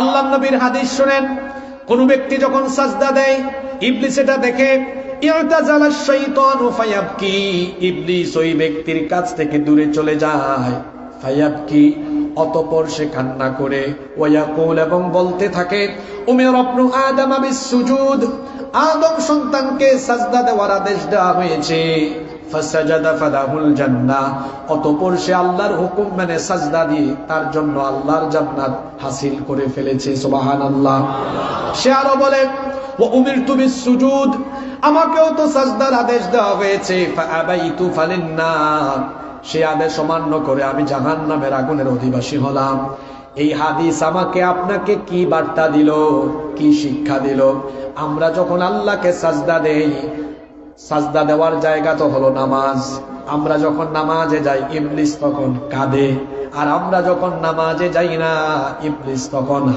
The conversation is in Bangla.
আল্লাহ নবীর হাদিস শুনেন, কোন ব্যক্তি যখন সাজদা দেয়, ইবলিস এটা দেখে ইবলিস ওই ব্যক্তির কাছ থেকে দূরে চলে অতপর করে ওয়াকুল এবং বলতে সুজুদ আদম সন্তানকে সাজদা দেওয়ার আদেশ দেওয়া হয়েছে। অতঃপর সে আল্লাহর হুকুম মেনে সাজদা দিয়ে তার জন্য আল্লাহর জান্নাত হাসিল করে ফেলেছে, সুবহানাল্লাহ। সে আরও বলে আমাকেও তো সাজদার আদেশ দেওয়া হয়েছে সে আদেশ অমান্য করে আমি জাহান নামের আগুনের অধিবাসী হলাম। এই হাদিস আমাকে আপনাকে কি বার্তা দিল, কি শিক্ষা দিল? আমরা যখন আল্লাহকে সাজদা দেই সাজদা দেওয়ার জায়গা তো হলো নামাজ। আমরা যখন নামাজে যাই, ইবলিস তখন কাঁদে। আর আমরা যখন নামাজে যাই না, ইবলিস তখন